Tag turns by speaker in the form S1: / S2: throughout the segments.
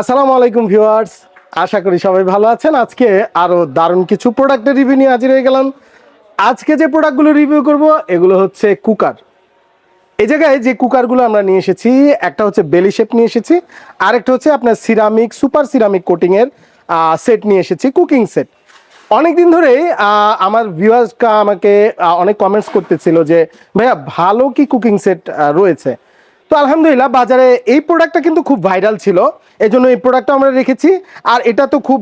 S1: আসসালামু আলাইকুম ভিউয়ার্স আশা করি সবাই ভালো আছেন। আজকে আরও দারুণ কিছু প্রোডাক্টের রিভিউ নিয়ে হাজির হয়ে গেলাম। আজকে যে প্রোডাক্টগুলো রিভিউ করব এগুলো হচ্ছে কুকার। এই জায়গায় যে কুকারগুলো আমরা নিয়ে এসেছি একটা হচ্ছে বেলি শেপ নিয়ে এসেছি আর একটা হচ্ছে আপনার সিরামিক সুপার সিরামিক কোটিংয়ের সেট নিয়ে এসেছি কুকিং সেট অনেকদিন ধরেই আহ, আমার ভিউয়ার্সরা আমাকে অনেক কমেন্টস করতেছিল যে ভাইয়া ভালো কি কুকিং সেট রয়েছে? তো আলহামদুলিল্লাহ, বাজারে এই প্রোডাক্টটা কিন্তু খুব ভাইরাল ছিল এই জন্য এই প্রোডাক্টটা আমরা রেখেছি। আর এটা তো খুব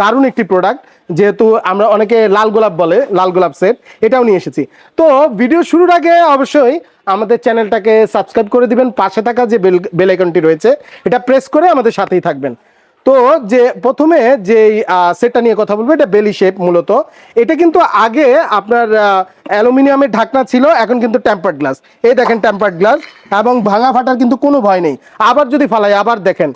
S1: দারুণ একটি প্রোডাক্ট যেহেতু আমরা অনেকে লাল গোলাপ বলে, লাল গোলাপ সেট এটাও নিয়ে এসেছি। তো ভিডিও শুরুর আগে অবশ্যই আমাদের চ্যানেলটাকে সাবস্ক্রাইব করে দিবেন, পাশে থাকা যে বেল বেল আইকনটি রয়েছে, এটা প্রেস করে আমাদের সাথেই থাকবেন। তো যে প্রথমে যে সেটটা নিয়ে কথা বলব, এটা বেলি শেপ মূলত। এটা কিন্তু আগে আপনার অ্যালুমিনিয়ামের ঢাকনা ছিল, এখন কিন্তু টেম্পার্ড গ্লাস এই দেখেন টেম্পার্ড গ্লাস এবং ভাঙা ফাটার কিন্তু কোনো ভয় নেই। আবার যদি ফালাই, আবার দেখেন।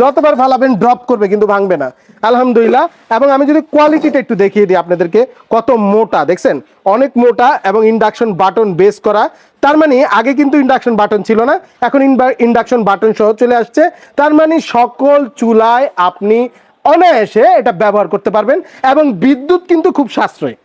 S1: যতবার ফালাবেন ড্রপ করবে কিন্তু ভাঙবে না। আলহামদুলিল্লাহ। এবং আমি যদি কোয়ালিটিটা একটু দেখিয়ে দিই আপনাদেরকে, কত মোটা, দেখছেন? অনেক মোটা এবং ইন্ডাকশন বাটন বেস করা। তার মানে আগে কিন্তু ইন্ডাকশন বাটন ছিল না, এখন ইন্ডাকশন বাটন সহ চলে আসছে। তার মানে সকল চুলায় আপনি অনায়াসে এটা ব্যবহার করতে পারবেন এবং বিদ্যুৎ কিন্তু খুব সাশ্রয়।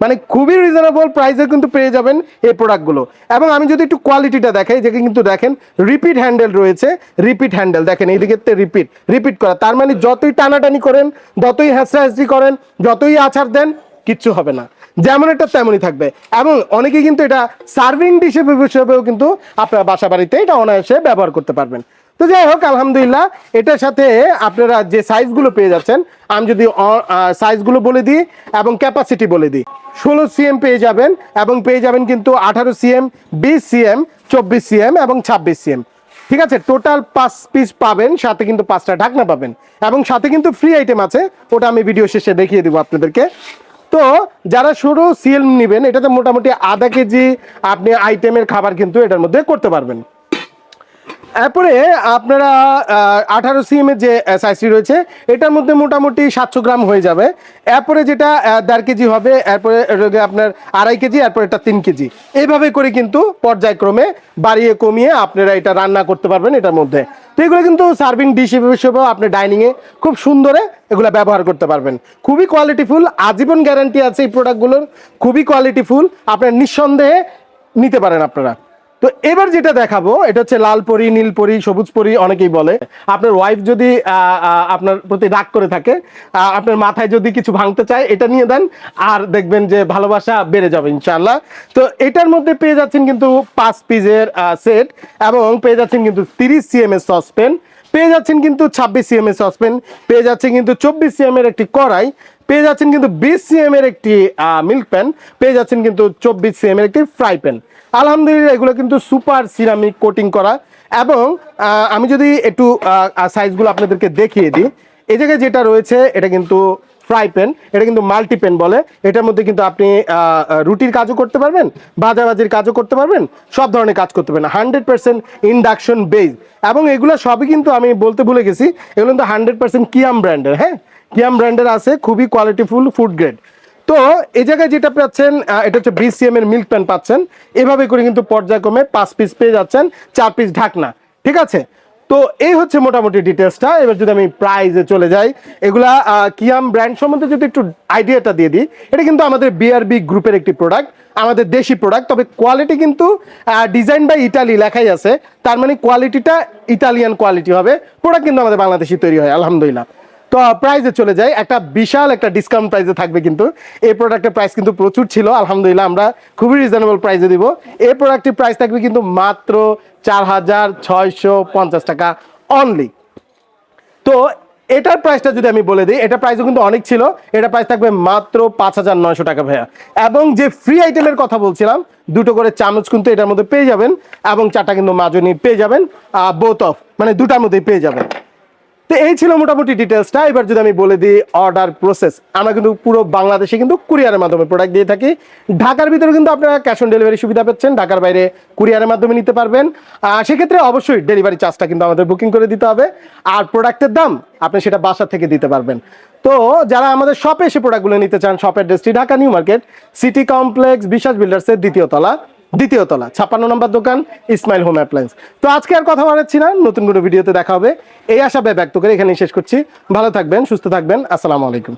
S1: মানে খুবই রিজনেবল প্রাইসে কিন্তু পেয়ে যাবেন এই প্রোডাক্টগুলো এবং আমি যদি একটু কোয়ালিটিটা দেখাই যে কিন্তু দেখেন রিপিট হ্যান্ডেল রয়েছে রিপিট হ্যান্ডেল দেখেন এইদিকে রিপিট রিপিট করা। তার মানে যতই টানাটানি করেন, যতই হ্যাসি করেন, যতই আছাড় দেন, কিচ্ছু হবে না। যেমন এটা তেমনই থাকবে। এবং অনেকে কিন্তু এটা সার্ভিং ডিশ হিসেবেও কিন্তু আপনার বাসা বাড়িতে এটা অনায়াসে ব্যবহার করতে পারবেন। তো যাই হোক, আলহামদুলিল্লাহ, এটার সাথে আপনারা যে সাইজগুলো পেয়ে যাচ্ছেন, আমি যদি সাইজগুলো বলে দিই এবং ক্যাপাসিটি বলে দিই, ষোলো সিএম পেয়ে যাবেন এবং পেয়ে যাবেন কিন্তু আঠারো সিএম বিশ সিএম চব্বিশ সিএম এবং ছাব্বিশ সিএম ঠিক আছে টোটাল পাঁচ পিস পাবেন, সাথে কিন্তু পাঁচটা ঢাকনা পাবেন এবং সাথে কিন্তু ফ্রি আইটেম আছে, ওটা আমি ভিডিও শেষে দেখিয়ে দেবো আপনাদেরকে। তো যারা শুরু সিএল নেবেন, এটাতে মোটামুটি আধা কেজি আপনি আইটেমের খাবার কিন্তু এটার মধ্যে করতে পারবেন। এরপরে আপনারা আঠারো সিএম এর যে সাইজটি রয়েছে, এটার মধ্যে মোটামুটি সাতশো গ্রাম হয়ে যাবে। এরপরে যেটা দেড় কেজি হবে, এরপরে আপনার আড়াই কেজি, এরপর এটা তিন কেজি। এইভাবে করে কিন্তু পর্যায়ক্রমে বাড়িয়ে কমিয়ে আপনারা এটা রান্না করতে পারবেন এটার মধ্যে। তো এগুলো কিন্তু সার্ভিং ডিশ হিসেবেও আপনি ডাইনিংয়ে খুব সুন্দরে এগুলো ব্যবহার করতে পারবেন। খুবই কোয়ালিটিফুল আজীবন গ্যারান্টি আছে এই প্রোডাক্টগুলোর খুবই কোয়ালিটিফুল আপনার নিঃসন্দেহে নিতে পারেন আপনারা। তো এবার যেটা দেখাবো, এটা হচ্ছে লাল পরি, নীল পরি, সবুজ পরি অনেকেই বলে। আপনার ওয়াইফ যদি আপনার প্রতি রাগ করে থাকে আপনার মাথায় যদি কিছু ভাঙতে চায়, এটা নিয়ে দেন, আর দেখবেন যে ভালোবাসা বেড়ে যাবে ইনশাল্লাহ তো এটার মধ্যে পেয়ে যাচ্ছেন কিন্তু পাঁচ পিসের সেট এবং পেয়ে যাচ্ছেন কিন্তু তিরিশ সিএম এর সসপেন পেয়ে যাচ্ছেন কিন্তু ছাব্বিশ সিএম এর সসপেন পেয়ে যাচ্ছে কিন্তু চব্বিশ সিএম এর একটি কড়াই। পেয়ে যাচ্ছেন কিন্তু বিশ সিএম এর একটি মিল্ক প্যান পেয়ে যাচ্ছেন কিন্তু চব্বিশ সিএম এর একটি ফ্রাই প্যান আলহামদুলিল্লাহ, এগুলো কিন্তু সুপার সিরামিক কোটিং করা এবং আমি যদি একটু সাইজগুলো আপনাদেরকে দেখিয়ে দিই, এই জায়গায় যেটা রয়েছে, এটা কিন্তু ফ্রাই প্যান এটা কিন্তু মাল্টি প্যান বলে। এটার মধ্যে কিন্তু আপনি রুটির কাজও করতে পারবেন, ভাজাভাজির কাজও করতে পারবেন, সব ধরনের কাজ করতে পারবেন হান্ড্রেড পার্সেন্ট ইন্ডাকশন বেজ এবং এগুলো সবই কিন্তু আমি বলতে ভুলে গেছি, এগুলো কিন্তু হান্ড্রেড পার্সেন্ট কিয়াম ব্র্যান্ডের হ্যাঁ? কিয়াম ব্র্যান্ডের আছে, খুবই কোয়ালিটিফুল ফুড গ্রেড তো এই জায়গায় যেটা পাচ্ছেন এটা হচ্ছে বিসিএম এর মিল্ক প্যান পাচ্ছেন। এভাবে করে কিন্তু পর্যায়ক্রমে পাঁচ পিস পেয়ে যাচ্ছেন, চার পিস ঢাকনা, ঠিক আছে? তো এই হচ্ছে মোটামুটি ডিটেলসটা এবার যদি আমি প্রাইজে চলে যাই, এগুলা কিয়াম ব্র্যান্ড সম্বন্ধে যদি একটু আইডিয়াটা দিয়ে দিই, এটা কিন্তু আমাদের বিআরবি গ্রুপের একটি প্রোডাক্ট আমাদের দেশি প্রোডাক্ট তবে কোয়ালিটি কিন্তু ডিজাইন বাই ইটালি লেখাই আছে। তার মানে কোয়ালিটিটা ইটালিয়ান কোয়ালিটি হবে। প্রোডাক্ট কিন্তু আমাদের বাংলাদেশি তৈরি হয়, আলহামদুলিল্লাহ। তো প্রাইজে চলে যাই। একটা বিশাল একটা ডিসকাউন্ট প্রাইজে থাকবে কিন্তু। এই প্রোডাক্টের প্রাইস কিন্তু প্রচুর ছিল। আলহামদুলিল্লাহ আমরা খুবই রিজনেবল প্রাইসে দিব। এই প্রোডাক্টের প্রাইস থাকবে কিন্তু মাত্র চার হাজার ছয়শো পঞ্চাশ টাকা অনলি তো এটার প্রাইসটা যদি আমি বলে দিই, এটা প্রাইসও কিন্তু অনেক ছিল। এটা প্রাইস থাকবে মাত্র পাঁচ হাজার নয়শো টাকা ভাইয়া। এবং যে ফ্রি আইটেমের কথা বলছিলাম, দুটো করে চামচ কিন্তু এটার মধ্যে পেয়ে যাবেন। এবং চারটা কিন্তু মাজনি পেয়ে যাবেন। বোথ অফ মানে দুটার মধ্যেই পেয়ে যাবেন। তো এই ছিল মোটামুটি ডিটেলসটা এবার যদি আমি বলে দিই অর্ডার প্রসেস আমরা কিন্তু পুরো বাংলাদেশে কিন্তু কুরিয়ারের মাধ্যমে প্রোডাক্ট দিয়ে থাকি। ঢাকার ভিতরে কিন্তু আপনারা ক্যাশ অন ডেলিভারি সুবিধা পাচ্ছেন, ঢাকার বাইরে কুরিয়ারের মাধ্যমে নিতে পারবেন। সেক্ষেত্রে অবশ্যই ডেলিভারি চার্জটা কিন্তু আমাদের বুকিং করে দিতে হবে। আর প্রোডাক্টের দাম আপনি সেটা বাসা থেকে দিতে পারবেন। তো যারা আমাদের শপে এসে প্রোডাক্টগুলো নিতে চান শপের ড্রেসটি Dhaka New Market City Complex Biswas বিল্ডার্সের দ্বিতীয় তলা। দ্বিতীয় তলা, ছাপ্পান্ন নম্বর দোকান ইসমাইল হোম অ্যাপ্লায়েন্স তো আজকে আর কথা বাড়াচ্ছি না, নতুন কোনো ভিডিওতে দেখা হবে। এই আশা ব্যক্ত করে এখানেই শেষ করছি। ভালো থাকবেন, সুস্থ থাকবেন, আসসালামু আলাইকুম।